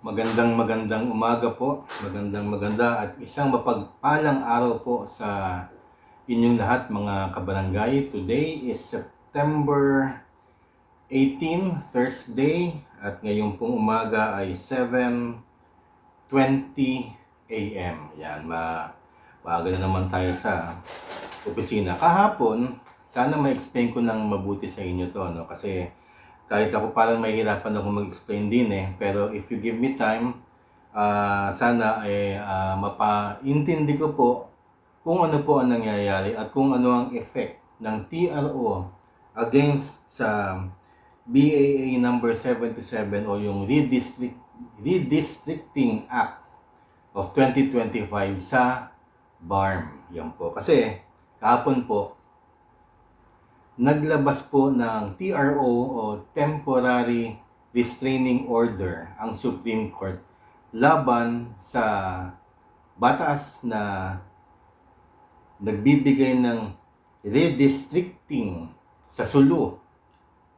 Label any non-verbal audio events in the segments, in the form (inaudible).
Magandang magandang umaga po, magandang maganda at isang mapagpalang araw po sa inyong lahat mga kabarangay. Today is September 18, Thursday at ngayon pong umaga ay 7.20 a.m. Yan, ma maaga na naman tayo sa opisina. Kahapon, sana ma-explain ko ng mabuti sa inyo to, no? Kasi kahit ako parang mahihirapan ako mag-explain din eh. Pero if you give me time, ah, sana eh, ah, mapaintindi ko po kung ano po ang nangyayari at kung ano ang effect ng TRO against sa BAA number 77 o yung Redistrict, Redistricting Act of 2025 sa BARM. Yan po. Kasi kahapon po, naglabas po ng TRO o Temporary Restraining Order ang Supreme Court laban sa batas na nagbibigay ng redistricting sa Sulu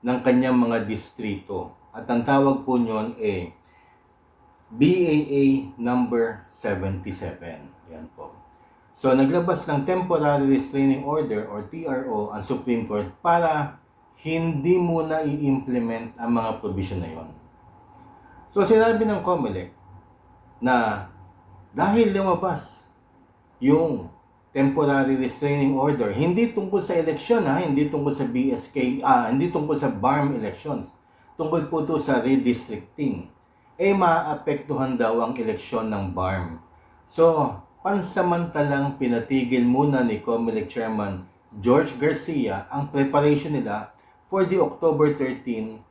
ng kanyang mga distrito. At ang tawag po nyon ay BAA number 77. Yan po. So, naglabas ng Temporary Restraining Order or TRO ang Supreme Court para hindi muna i-implement ang mga provision na yon. So, sinabi ng COMELEC na dahil lumabas yung Temporary Restraining Order, hindi tungkol sa eleksyon ha, hindi tungkol sa BSK, ah, hindi tungkol sa BARM elections, tungkol po to sa redistricting, eh maapektuhan daw ang eleksyon ng BARM. So, pansamantalang pinatigil muna ni COMELEC Chairman George Garcia ang preparation nila for the October 13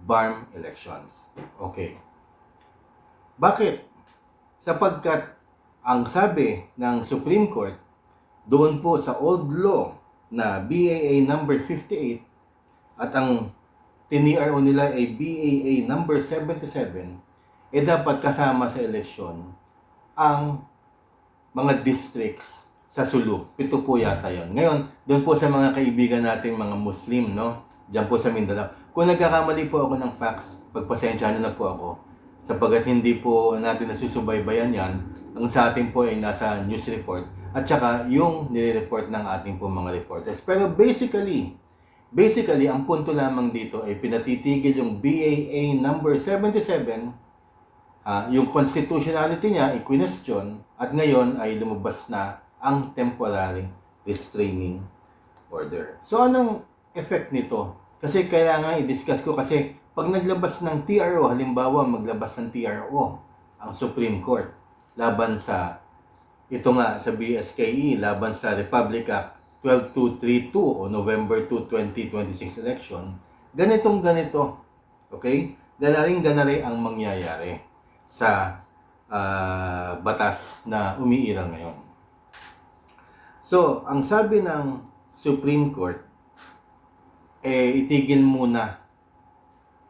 BARM elections. Okay. Bakit? Sapagkat ang sabi ng Supreme Court doon po sa old law na BAA number 58 at ang tiniro nila ay BAA number 77 eh dapat kasama sa eleksyon ang mga districts sa Sulu. Pito po yata yon. Ngayon, doon po sa mga kaibigan nating mga Muslim, no? Diyan po sa Mindanao. Kung nagkakamali po ako ng facts, pagpasensyahan na po ako. Sapagat hindi po natin nasusubaybayan yan, ang sa atin po ay nasa news report at saka yung nire-report ng ating po mga reporters. Pero basically, basically, ang punto lamang dito ay pinatitigil yung BAA number 77 Ah, yung constitutionality niya ay question at ngayon ay lumabas na ang temporary restraining order. So anong effect nito? Kasi kailangan i-discuss ko kasi pag naglabas ng TRO, halimbawa maglabas ng TRO ang Supreme Court laban sa ito nga sa BSKE laban sa Republic Act 12232 o November 2, 2026 election, ganitong ganito. Okay? Ganaring ganari ang mangyayari sa ah, batas na umiiral ngayon. So, ang sabi ng Supreme Court, eh, itigil muna,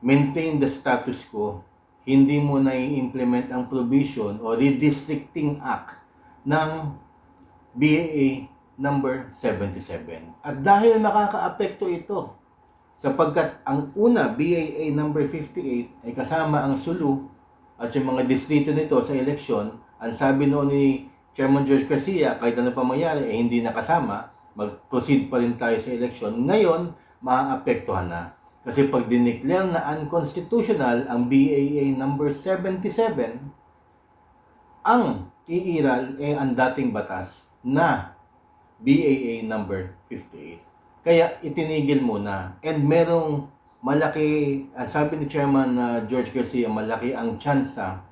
maintain the status quo, hindi mo na i-implement ang provision o redistricting act ng BAA number 77. At dahil nakakaapekto ito, sapagkat ang una, BAA number 58, ay kasama ang Sulu, at yung mga distrito nito sa eleksyon, ang sabi noon ni Chairman George Garcia, kahit ano pa mangyari, eh, hindi nakasama, mag-proceed pa rin tayo sa eleksyon. Ngayon, maaapektuhan na. Kasi pag dineclare na unconstitutional ang BAA number 77, ang iiral eh ang dating batas na BAA number 58. Kaya itinigil muna. And merong malaki, ah, sabi ni Chairman ah, George Garcia, malaki ang tsansa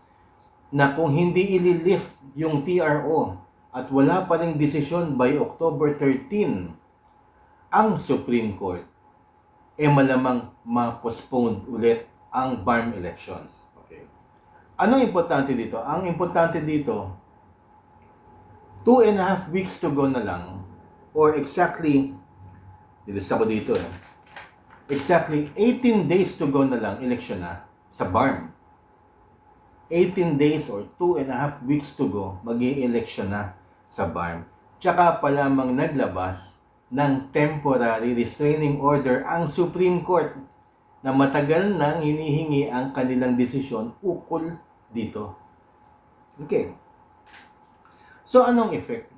na kung hindi ililift yung TRO at wala pa ring desisyon by October 13 ang Supreme Court, eh malamang ma-postpone ulit ang BARM elections. Okay. Anong importante dito? Ang importante dito, two and a half weeks to go na lang, or exactly, nilista ko dito eh, exactly 18 days to go na lang, eleksyon na sa BARM. 18 days or 2 and a half weeks to go, mag election na sa BARM. Tsaka pa lamang naglabas ng temporary restraining order ang Supreme Court na matagal nang hinihingi ang kanilang desisyon ukol dito. Okay. So, anong effect?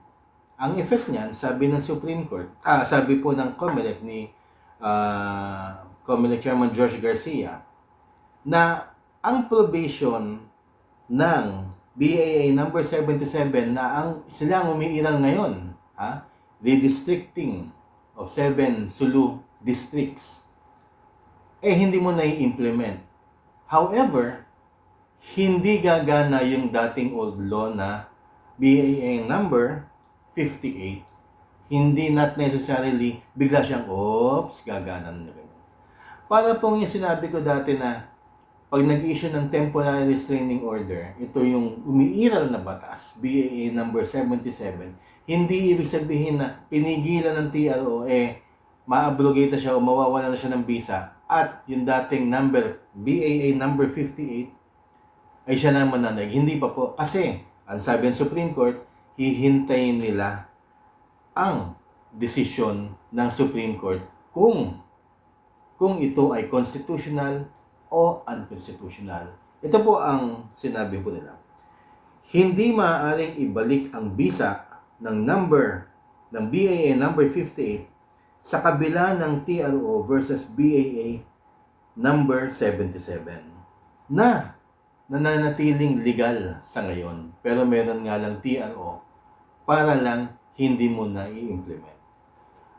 Ang effect niyan, sabi ng Supreme Court, ah, sabi po ng COMELEC ni ah, COMELEC Chairman George Garcia, na ang probation ng BAA number 77 na ang sila ang umiiral ngayon, ha? Redistricting of seven Sulu districts, eh hindi mo na i-implement. However, hindi gagana yung dating old law na BAA number 58. Hindi not necessarily bigla siyang, oops, gagana na ganyan. Para pong yung sinabi ko dati na pag nag-issue ng temporary restraining order, ito yung umiiral na batas, BAA number 77, hindi ibig sabihin na pinigilan ng TRO eh ma-abrogate siya o mawawala na siya ng visa at yung dating number, BAA number 58, ay siya na mananag. Hindi pa po. Kasi, ang sabi ng Supreme Court, hihintayin nila ang desisyon ng Supreme Court kung kung ito ay constitutional o unconstitutional. Ito po ang sinabi po nila. Hindi maaaring ibalik ang visa ng number ng BAA number 58 sa kabila ng TRO versus BAA number 77 na nananatiling legal sa ngayon pero meron nga lang TRO para lang hindi mo na i-implement.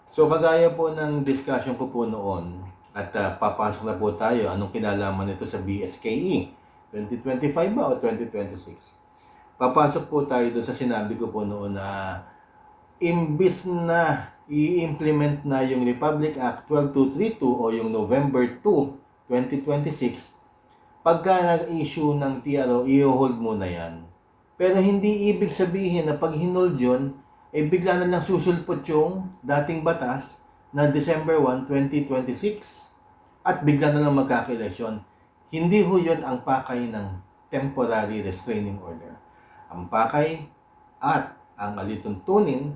So kagaya po ng discussion ko po noon at ah, papasok na po tayo anong kinalaman nito sa BSKE 2025 ba o 2026? Papasok po tayo doon sa sinabi ko po noon na imbis na i-implement na yung Republic Act 12232 o yung November 2, 2026, pagka nag-issue ng TRO, i-hold mo na yan. Pero hindi ibig sabihin na pag hinold yun, eh bigla na lang susulpot yung dating batas na December 1, 2026 at bigla na lang magkakaeleksyon. Hindi ho yun ang pakay ng temporary restraining order. Ang pakay at ang alituntunin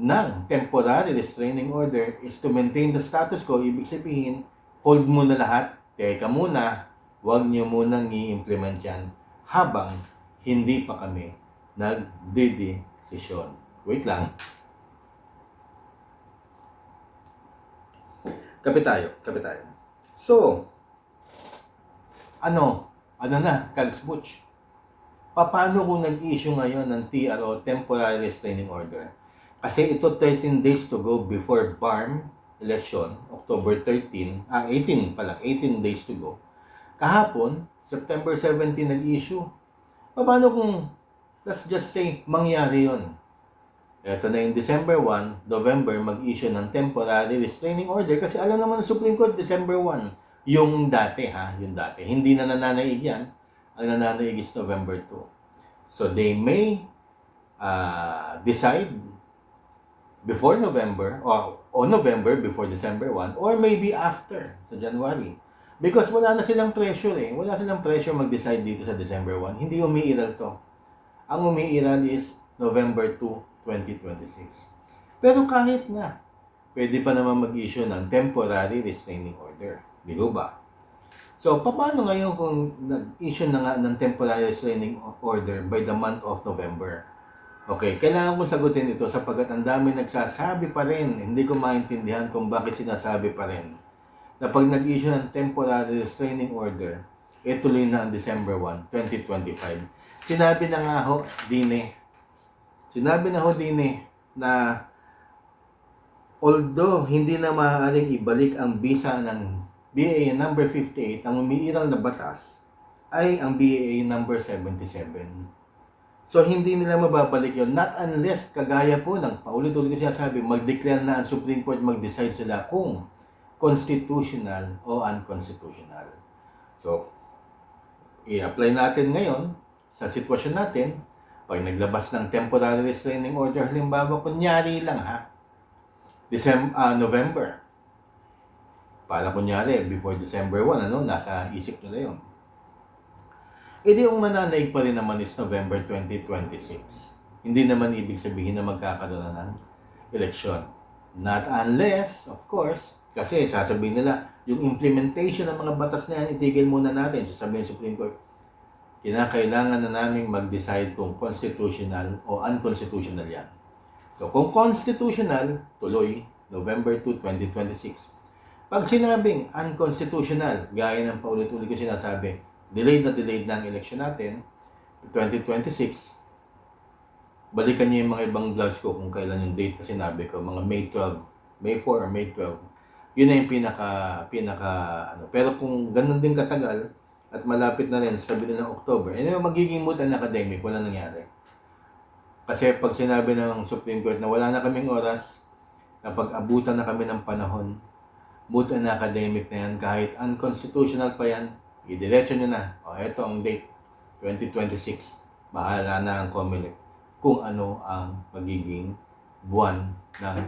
ng temporary restraining order is to maintain the status quo. Ibig sabihin, hold mo na lahat, teka muna, huwag nyo munang i-implement yan habang hindi pa kami nagdidesisyon. Wait lang. Kape tayo, kape tayo. So, ano, ano na, Kags Butch? Paano kung nag-issue ngayon ng TRO, Temporary Restraining Order? Kasi ito 13 days to go before BARM election, October 13, ah 18 pala, 18 days to go. Kahapon, September 17 nag-issue. Paano kung, let's just say, mangyari yon? Ito na yung December 1, November, mag-issue ng temporary restraining order kasi alam naman ng Supreme Court, December 1. Yung dati ha, yung dati. Hindi na nananaig yan. Ang nananaig is November 2. So they may uh, decide before November or on November before December 1 or maybe after sa January. Because wala na silang pressure eh. Wala silang pressure mag-decide dito sa December 1. Hindi umiiral to. Ang umiiral is November 2, 2026. Pero kahit na, pwede pa naman mag-issue ng temporary restraining order. Di ba? So, paano ngayon kung nag-issue na nga ng temporary restraining order by the month of November? Okay, kailangan kong sagutin ito sapagkat ang dami nagsasabi pa rin, hindi ko maintindihan kung bakit sinasabi pa rin, na pag nag-issue ng temporary restraining order, ituloy na ang December 1, 2025. Sinabi na nga ho, Dine, sinabi na ho, Dine, na although hindi na maaaring ibalik ang visa ng BAA number 58, ang umiiral na batas ay ang BAA number 77. So, hindi nila mababalik yon Not unless, kagaya po ng paulit-ulit ko sinasabi, mag-declare na ang Supreme Court, mag-decide sila kung constitutional o unconstitutional. So, i-apply natin ngayon sa sitwasyon natin, pag naglabas ng temporary restraining order, halimbawa, kunyari lang ha, December, ah, November. Para kunyari, before December 1, ano, nasa isip nila yon E di yung mananaig pa rin naman is November 2026. Hindi naman ibig sabihin na magkakaroon na ng eleksyon. Not unless, of course, kasi sasabihin nila, yung implementation ng mga batas na yan, itigil muna natin. Sasabihin ng Supreme Court, kinakailangan na naming mag-decide kung constitutional o unconstitutional yan. So kung constitutional, tuloy, November 2, 2026. Pag sinabing unconstitutional, gaya ng paulit-ulit ko sinasabi, delayed na delayed na ang election natin, 2026, balikan niyo yung mga ibang vlogs ko kung kailan yung date na sinabi ko, mga May 12, May 4 or May 12. Yun na yung pinaka, pinaka, ano. Pero kung ganun din katagal, at malapit na rin, sabi nila October, eh, magiging mood and academic, wala nangyari. Kasi pag sinabi ng Supreme Court na wala na kaming oras, na pag-abutan na kami ng panahon, mood and academic na yan, kahit unconstitutional pa yan, idiretso nyo na. O, eto ang date, 2026. Bahala na ang COMELEC kung ano ang magiging buwan ng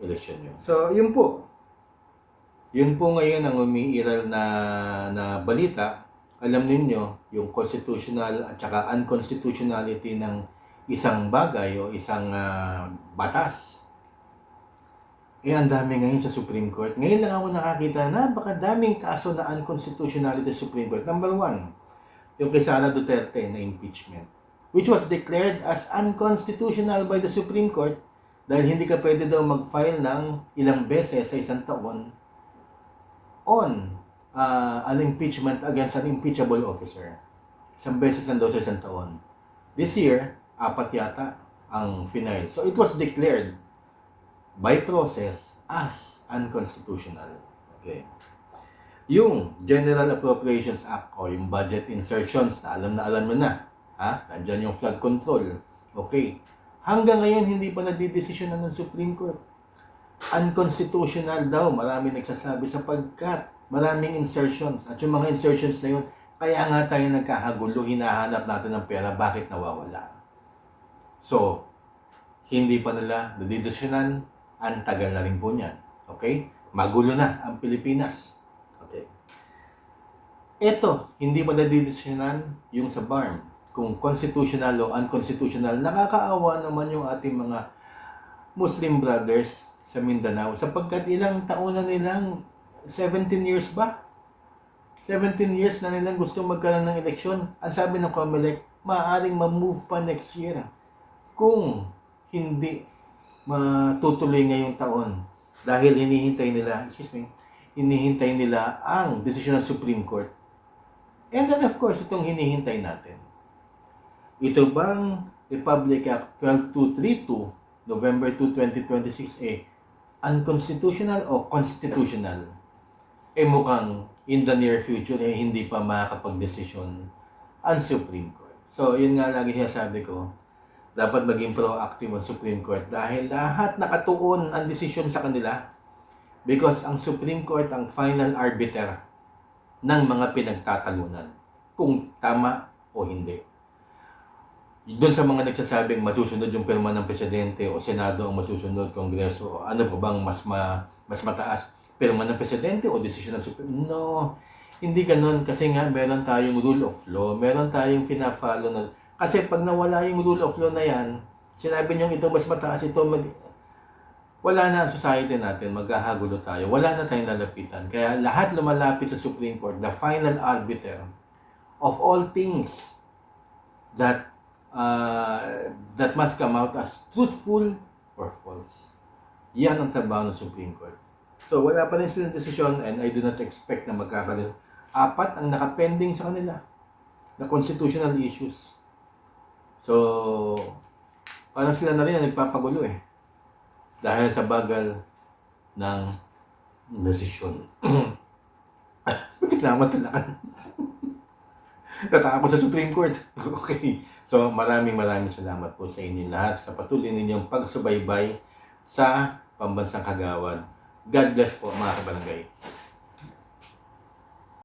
eleksyon nyo. So, yun po. Yun po ngayon ang umiiral na, na balita. Alam ninyo, yung constitutional at saka unconstitutionality ng isang bagay o isang ah, batas. Eh, ang dami ngayon sa Supreme Court. Ngayon lang ako nakakita na napakadaming kaso na unconstitutionality sa Supreme Court. Number one, yung kay Sara Duterte na impeachment which was declared as unconstitutional by the Supreme Court dahil hindi ka pwede daw mag-file ng ilang beses sa isang taon on uh, an impeachment against an impeachable officer. Isang beses lang daw sa taon. This year, apat yata ang final. So it was declared by process as unconstitutional. Okay. Yung General Appropriations Act o yung budget insertions na alam na alam mo na, ha? Nandiyan yung flood control. Okay. Hanggang ngayon hindi pa nadidesisyonan ng Supreme Court. Unconstitutional daw, marami nagsasabi sapagkat maraming insertions. At yung mga insertions na yun, kaya nga tayo nagkahagulo, hinahanap natin ng pera, bakit nawawala? So, hindi pa nila nadidesisyonan, ang tagal na rin po niyan. Okay? Magulo na ang Pilipinas. Okay. Ito, hindi pa nadidesisyonan yung sa BARM. Kung constitutional o unconstitutional, nakakaawa naman yung ating mga Muslim brothers sa Mindanao sapagkat ilang taon na nilang 17 years ba? 17 years na nilang gusto magkaroon ng eleksyon. Ang sabi ng COMELEC, maaaring ma-move pa next year kung hindi matutuloy ngayong taon dahil hinihintay nila, excuse me, hinihintay nila ang desisyon ng Supreme Court. And then of course, itong hinihintay natin. Ito bang Republic Act 12232 November 2, 2026 eh unconstitutional o constitutional? Eh mukhang in the near future eh hindi pa makakapag-desisyon ang Supreme Court. So yun nga lagi sinasabi ko, dapat maging proactive ang Supreme Court dahil lahat nakatuon ang desisyon sa kanila because ang Supreme Court ang final arbiter ng mga pinagtatalunan kung tama o hindi. Doon sa mga nagsasabing masusunod yung pirma ng presidente o senado ang masusunod, kongreso, o ano pa bang mas ma, mas mataas, pirma ng presidente o desisyon ng Supreme? No, hindi ganun kasi nga meron tayong rule of law, meron tayong pina-follow na kasi pag nawala yung rule of law na yan, sinabi niyo ito mas mataas ito mag wala na ang society natin, maghahagulo tayo. Wala na tayong lalapitan. Kaya lahat lumalapit sa Supreme Court, the final arbiter of all things that uh, that must come out as truthful or false. Yan ang trabaho ng Supreme Court. So, wala pa rin silang desisyon and I do not expect na magkakaroon. Apat ang nakapending sa kanila na constitutional issues. So, parang sila na rin ang nagpapagulo eh. Dahil sa bagal ng desisyon. (clears throat) Butik na matalakan. (laughs) Natakot sa Supreme Court. (laughs) okay. So, maraming maraming salamat po sa inyo lahat sa patuloy ninyong pagsubaybay sa Pambansang Kagawad. God bless po mga kabarangay.